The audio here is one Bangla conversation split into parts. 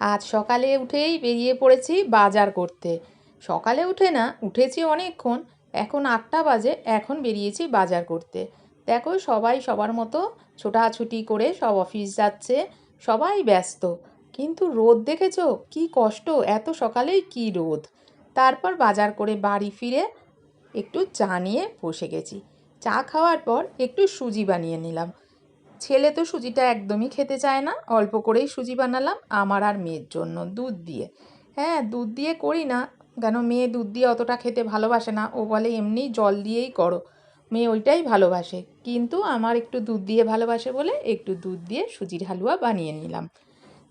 আজ সকালে উঠেই বেরিয়ে পড়েছি বাজার করতে। সকালে উঠে না, উঠেছি অনেকক্ষণ, এখন আটটা বাজে, এখন বেরিয়েছি বাজার করতে। দেখো, সবাই সবার মতো ছোটাছুটি করে সব অফিস যাচ্ছে, সবাই ব্যস্ত। কিন্তু রোদ দেখেছ? কি কষ্ট, এত সকালেই কি রোদ। তারপর বাজার করে বাড়ি ফিরে একটু চা নিয়ে বসে গেছি। চা খাওয়ার পর একটু সুজি বানিয়ে নিলাম। ছেলে তো সুজিটা একদমই খেতে চায় না। অল্প করেই সুজি বানালাম, আমার আর মেয়ের জন্য দুধ দিয়ে। হ্যাঁ দুধ দিয়ে করি না। কেন, মেয়ে দুধ দিয়ে অতটা খেতে ভালোবাসে না। ও বলে, এমনি জল দিয়েই করো। মেয়ে ওইটাই ভালোবাসে। কিন্তু আমার একটু দুধ দিয়ে ভালোবাসে বলে, একটু দুধ দিয়ে সুজির হালুয়া বানিয়ে নিলাম।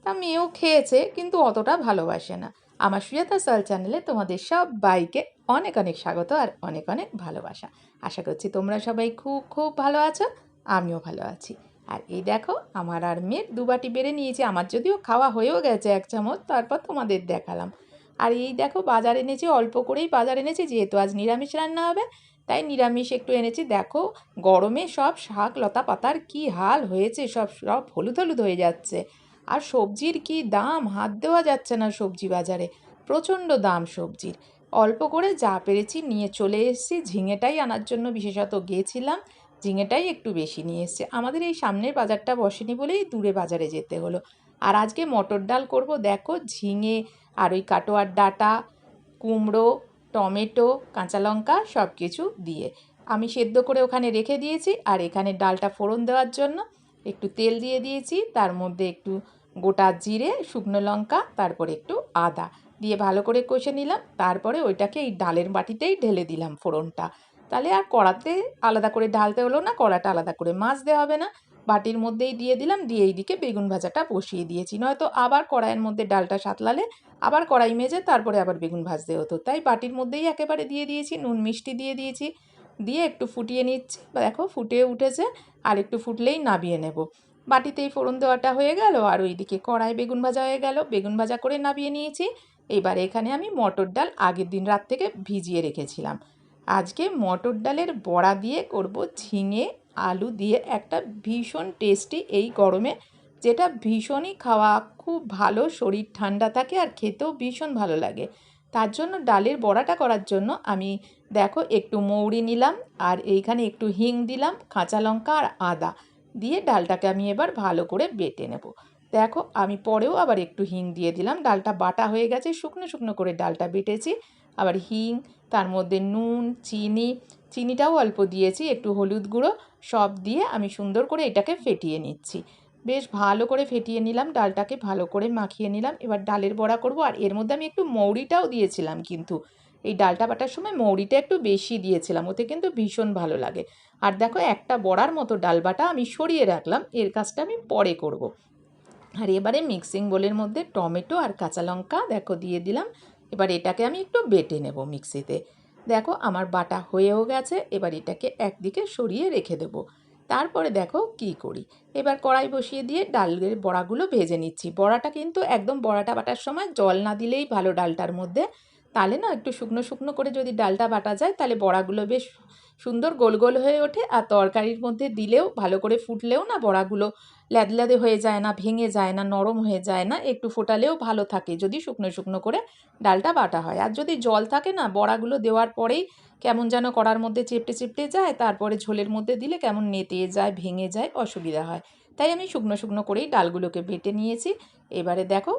তা মেয়েও খেয়েছে, কিন্তু অতটা ভালোবাসে না। আমার সুজাতা সাল চ্যানেলে তোমাদের সব বাইকে অনেক অনেক স্বাগত আর অনেক অনেক ভালোবাসা। আশা করছি তোমরা সবাই খুব খুব ভালো আছো, আমিও ভালো আছি। আর এই দেখো, আমার আর মেয়ের দুবাটি বেড়ে নিয়েছি। আমার যদিও খাওয়া হয়েও গেছে এক চামচ, তারপর তোমাদের দেখালাম। আর এই দেখো, বাজার এনেছি, অল্প করেই বাজার এনেছি, যেহেতু আজ নিরামিষ রান্না হবে, তাই নিরামিষ একটু এনেছি। দেখো, গরমে সব শাক, লতা পাতার কি হাল হয়েছে, সব সব হলুদ হলুদ হয়ে যাচ্ছে। আর সবজির কি দাম? হাত দেওয়া যাচ্ছে না সবজি বাজারে। প্রচণ্ড দাম সবজির। অল্প করে যা পেরেছি নিয়ে চলে এসেছি। ঝিঙেটাই আনার জন্য বিশেষত গিয়েছিলাম ঝিঙেটাই একটু বেশি নিয়ে এসছে। আমাদের এই সামনের বাজারটা বসেনি বলেই দূরে বাজারে যেতে হলো। আর আজকে মটর ডাল করব, দেখো ঝিঙে আর ওই কাটোয়ার ডাটা, কুমড়ো, টমেটো, কাঁচা লঙ্কা সব কিছু দিয়ে। আমি সেদ্ধ করে ওখানে রেখে দিয়েছি আর এখানে ডালটা ফোড়ন দেওয়ার জন্য একটু তেল দিয়ে দিয়েছি। তার মধ্যে একটু গোটা জিরে, শুকনো লঙ্কা, তারপরে একটু আদা দিয়ে ভালো করে কষে নিলাম। তারপরে ওইটাকে এই ডালের বাটিতেই ঢেলে দিলাম ফোড়নটা। তাহলে আর কড়াতে আলাদা করে ঢালতে হলো না, কড়াটা আলাদা করে মাছতে হবে না। বাটির মধ্যেই দিয়ে দিলাম, দিয়ে এইদিকে বেগুন ভাজাটা বসিয়ে দিয়েছি। নয়তো আবার কড়াইয়ের মধ্যে ডালটা সাতলালে, আবার কড়াই মেজে তারপরে আবার বেগুন ভাজতে হতো। তাই বাটির মধ্যেই একেবারে দিয়ে দিয়েছি, নুন মিষ্টি দিয়ে দিয়েছি। দিয়ে একটু ফুটিয়ে নিচ্ছি। দেখো ফুটে উঠেছে, আর একটু ফুটলেই নাবিয়ে নেব। বাটিতেই ফোড়ন দেওয়াটা হয়ে গেল, আর ওইদিকে কড়াই বেগুন ভাজা হয়ে গেল। বেগুন ভাজা করে নাবিয়ে নিয়েছি। এবার এখানে আমি মটর ডাল আগের দিন রাত থেকে ভিজিয়ে রেখেছিলাম। আজকে মটর ডালের বড়া দিয়ে করব ঝিঙে, আলু দিয়ে একটা ভীষণ টেস্টি এই গরমে, যেটা ভীষণই খাওয়া খুব ভালো, শরীর ঠান্ডা থাকে আর খেতেও ভীষণ ভালো লাগে। তার জন্য ডালের বড়াটা করার জন্য আমি, দেখো, একটু মৌরি নিলাম আর এইখানে একটু হিং দিলাম, কাঁচা লঙ্কা আর আদা দিয়ে ডালটাকে আমি এবার ভালো করে বেটে নেব। দেখো, আমি পরেও আবার একটু হিং দিয়ে দিলাম, ডালটা বাটা হয়ে গেছে, শুকনো শুকনো করে ডালটা বেটেছি। আবার হিং, তার মধ্যে নুন, চিনি, চিনিটাও অল্প দিয়েছি, একটু হলুদ গুঁড়ো, সব দিয়ে আমি সুন্দর করে এটাকে ফেটিয়ে নিচ্ছি। বেশ ভালো করে ফেটিয়ে নিলাম, ডালটাকে ভালো করে মাখিয়ে নিলাম। এবার ডালের বড়া করব, আর এর মধ্যে আমি একটু মৌরিটাও দিয়েছিলাম কিন্তু। এই ডালটা বাটার সময় মৌরিটা একটু বেশি দিয়েছিলাম, ওতে কিন্তু ভীষণ ভালো লাগে। আর দেখো, একটা বড়ার মতো ডাল বাটা আমি সরিয়ে রাখলাম, এর কাজটা আমি পরে করব। আর এবারে মিক্সিং বোলের মধ্যে টমেটো আর কাঁচা লঙ্কা, দেখো, দিয়ে দিলাম। এবার এটাকে আমি একটু বেটে নেব মিক্সিতে। দেখো আমার বাটা হয়েও গেছে, এবার এটাকে একদিকে সরিয়ে রেখে দেবো। তারপরে দেখো কি করি। এবার কড়াই বসিয়ে দিয়ে ডালের বড়াগুলো ভেজে নিচ্ছি। বড়াটা কিন্তু একদম বড়াটা বাটার সময় জল না দিলেই ভালো ডালটার মধ্যে। তাহলে না একটু শুকনো শুকনো করে যদি ডালটা বাটা যায় তাহলে বড়াগুলো বেশ সুন্দর গোল গোল হয়ে ওঠে আর তরকারির মধ্যে দিলেও, ভালো করে ফুটলেও না বড়াগুলো ল্যাদল্যাদে হয়ে যায় না, ভেঙে যায় না, নরম হয়ে যায় না, একটু ফোটালেও ভালো থাকে যদি শুকনো শুকনো করে ডালটা বাটা হয়। আর যদি জল থাকে না, বড়াগুলো দেওয়ার পরেই কেমন যেন কড়ার মধ্যে চেপটে চেপটে যায়, তারপরে ঝোলের মধ্যে দিলে কেমন নেতে যায়, ভেঙে যায়, অসুবিধা হয়। তাই আমি শুকনো শুকনো করেই ডালগুলোকে বেটে নিয়েছি। এবারে দেখো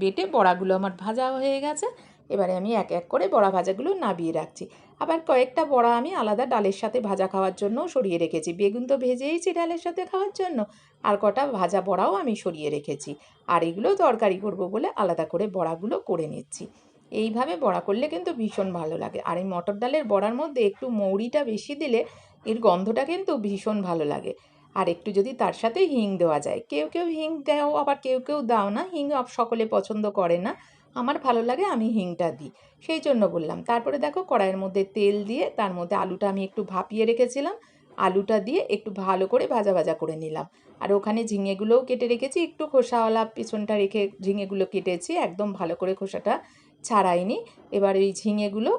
বেটে বড়াগুলো আমার ভাজা হয়ে গেছে। এবারে আমি এক এক করে বড়া ভাজাগুলো নাবিয়ে রাখছি। আবার কয়েকটা বড়া আমি আলাদা ডালের সাথে ভাজা খাওয়ার জন্যও সরিয়ে রেখেছি। বেগুন তো ভেজেইছি ডালের সাথে খাওয়ার জন্য। আর কটা ভাজা বড়াও আমি সরিয়ে রেখেছি। আর এগুলো তরকারি করব বলে আলাদা করে বড়াগুলো করে নিচ্ছি। এইভাবে বড়া করলে কিন্তু ভীষণ ভালো লাগে। আর এই মটর ডালের বড়ার মধ্যে একটু মৌরিটা বেশি দিলে এর গন্ধটা কিন্তু ভীষণ ভালো লাগে। আর একটু যদি তার সাথে হিং দেওয়া যায়। কেউ কেউ হিং দেও, আবার কেউ কেউ দাও না। হিং সকলে পছন্দ করে না। আমার ভালো লাগে আমি হিংটা দিই। সেই জন্য বললাম। তারপরে দেখো কড়াইয়ের মধ্যে তেল দিয়ে তার মধ্যে আলুটা আমি একটু ভাপিয়ে রেখেছিলাম। আলুটা দিয়ে একটু ভালো করে ভাজা ভাজা করে নিলাম। আর ওখানে ঝিঙেগুলোও কেটে রেখেছি। একটু খোসাওয়ালা পিছনটা রেখে ঝিঙেগুলো কেটেছি। একদম ভালো করে খোসাটা ছাড়াইনি। এবার এই ঝিঙেগুলো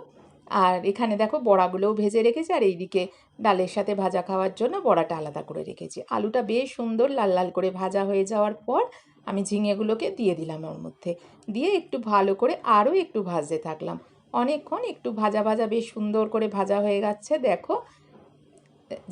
আর এখানে দেখো বড়াগুলোও ভেজে রেখেছি। আর এইদিকে ডালের সাথে ভাজা খাওয়ার জন্য বড়াটা আলাদা করে রেখেছি। আলুটা বেশ সুন্দর লাল লাল করে ভাজা হয়ে যাওয়ার পর আমি ঝিঙেগুলোকে দিয়ে দিলাম ওর মধ্যে। দিয়ে একটু ভালো করে আরও একটু ভাজতে থাকলাম। অনেকক্ষণ একটু ভাজা ভাজা বেশ সুন্দর করে ভাজা হয়ে যাচ্ছে দেখো।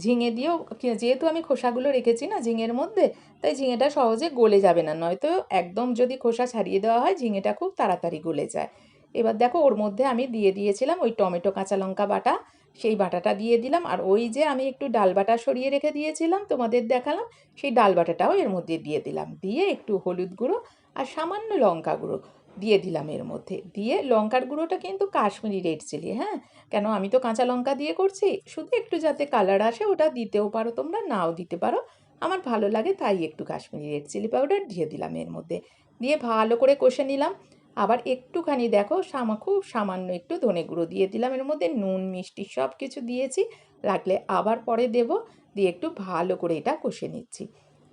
ঝিঙে দিয়েও যেহেতু আমি খোসাগুলো রেখেছি না ঝিঙের মধ্যে, তাই ঝিঙেটা সহজে গলে যাবে না, নয়তো একদম যদি খোসা ছাড়িয়ে দেওয়া হয় ঝিঙেটা খুব তাড়াতাড়ি গলে যায়। এবার দেখো ওর মধ্যে আমি দিয়ে দিয়েছিলাম ওই টমেটো, কাঁচা লঙ্কা বাটা। সেই বাটাটা দিয়ে দিলাম। আর ওই যে আমি একটু ডাল বাটা সরিয়ে রেখে দিয়েছিলাম, তোমাদের দেখালাম, সেই ডাল বাটাটাও এর মধ্যে দিয়ে দিলাম। দিয়ে একটু হলুদ গুঁড়ো আর সামান্য লঙ্কা গুঁড়ো দিয়ে দিলাম এর মধ্যে। দিয়ে লঙ্কার গুঁড়োটা কিন্তু কাশ্মীরি রেড চিলি হ্যাঁ? কেন আমি তো কাঁচা লঙ্কা দিয়ে করছি, শুধু একটু যাতে কালার আসে ওটা দিতেও পারো তোমরা, নাও দিতে পারো। আমার ভালো লাগে তাই একটু কাশ্মীরি রেড চিলি পাউডার দিয়ে দিলাম এর মধ্যে। দিয়ে ভালো করে কষে নিলাম। আবার একটুখানি দেখো, সামা, খুব সামান্য একটু ধনে গুঁড়ো দিয়ে দিলাম। এর মধ্যে নুন, মিষ্টি সব কিছু দিয়েছি। লাগলে আবার পরে দেব। দিয়ে একটু ভালো করে এটা কষে নিচ্ছি।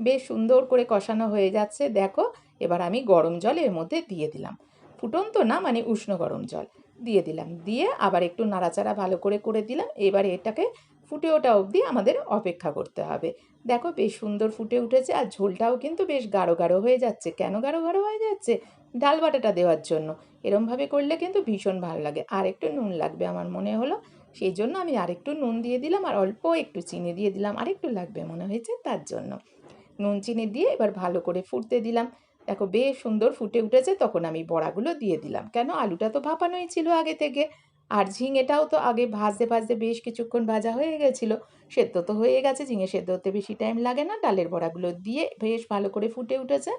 বেশ সুন্দর করে কষানো হয়ে যাচ্ছে, দেখো। এবার আমি গরম জল এর মধ্যে দিয়ে দিলাম। ফুটন্ত না মানে উষ্ণ গরম জল। দিয়ে দিলাম। দিয়ে আবার একটু নাড়াচাড়া ভালো করে করে দিলাম। এবার এটাকে ফুটে ওঠা অবধি আমাদের অপেক্ষা করতে হবে। দেখো বেশ সুন্দর ফুটে উঠেছে আর ঝোলটাও কিন্তু বেশ গাঢ় গাঢ় হয়ে যাচ্ছে। কেন গাঢ় গাঢ় হয়ে যাচ্ছে? ডাল বাটাটা দেওয়ার জন্য। এরমভাবে করলে কিন্তু ভীষণ ভালো লাগে। আর একটু নুন লাগবে আমার মনে হলো। সেই জন্য আমি আরেকটু নুন দিয়ে দিলাম আর অল্প একটু চিনি দিয়ে দিলাম। আরেকটু লাগবে মনে হয়েছে তার জন্য। নুন চিনি দিয়ে এবার ভালো করে ফুটতে দিলাম। দেখো বেশ সুন্দর ফুটে উঠেছে। তখন আমি বড়াগুলো দিয়ে দিলাম। কেন? আলুটা তো ভাপানোই ছিল আগে থেকে। আর ঝিঙেটাও তো আগে ভাজতে ভাজতে বেশ কিছুক্ষণ ভাজা হয়ে গেছিল। সেদ্ধ তো হয়ে গেছে, ঝিঙে সেদ্ধ হতে বেশি টাইম লাগে না। ডালের বড়াগুলো দিয়ে বেশ ভালো করে ফুটে উঠেছে।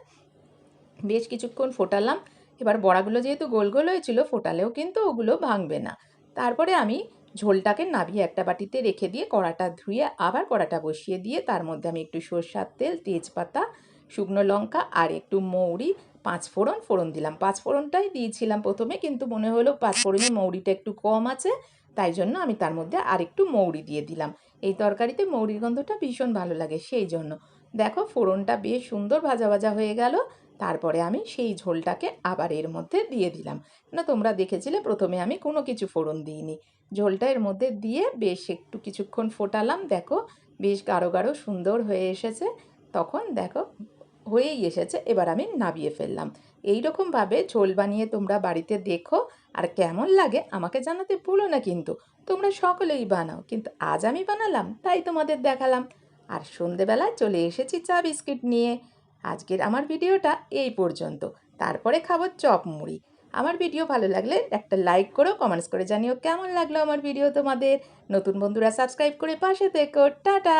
বেশ কিছুক্ষণ ফোটালাম। এবার বড়াগুলো যেহেতু গোল গোল হয়েছিল, ফোটালেও কিন্তু ওগুলো ভাঙবে না। তারপরে আমি ঝোলটাকে নাবিয়ে একটা বাটিতে রেখে দিয়ে কড়াটা ধুয়ে আবার কড়াটা বসিয়ে দিয়ে তার মধ্যে আমি একটু সর্ষার তেল, তেজপাতা, শুকনো লঙ্কা আর একটু মৌরি, পাঁচ ফোড়ন ফোড়ন দিলাম। পাঁচ ফোড়নটাই দিয়েছিলাম প্রথমে কিন্তু মনে হলো পাঁচ ফোড়নে মৌরিটা একটু কম আছে, তাই জন্য আমি তার মধ্যে আর একটু মৌরি দিয়ে দিলাম। এই তরকারিতে মৌরির গন্ধটা ভীষণ ভালো লাগে, সেই জন্য। দেখো ফোড়নটা বেশ সুন্দর ভাজা ভাজা হয়ে গেল তারপরে আমি সেই ঝোলটাকে আবার এর মধ্যে দিয়ে দিলাম। না তোমরা দেখেছিলে প্রথমে আমি কোনো কিছু ফোড়ন দিইনি। ঝোলটা এর মধ্যে দিয়ে বেশ একটু কিছুক্ষণ ফোটালাম। দেখো, বেশ গাঢ় গাঢ় সুন্দর হয়ে এসেছে। তখন দেখো, হয়েই এসেছে। এবার আমি নাবিয়ে ফেললাম। এই রকমভাবে ঝোল বানিয়ে তোমরা বাড়িতে দেখো। আর কেমন লাগে আমাকে জানাতে ভুলো না কিন্তু। তোমরা সকলেই বানাও। কিন্তু আজ আমি বানালাম, তাই তোমাদের দেখালাম। আর সন্ধেবেলায় চলে এসেছি চা বিস্কিট নিয়ে। আজকের আমার ভিডিওটা এই পর্যন্ত। তারপরে খাব চপ মুড়ি। আমার ভিডিও ভালো লাগলে একটা লাইক করো, কমেন্টস করে জানিও কেমন লাগল আমার ভিডিও তোমাদের। নতুন বন্ধুরা সাবস্ক্রাইব করে পাশে দেখো টাটা!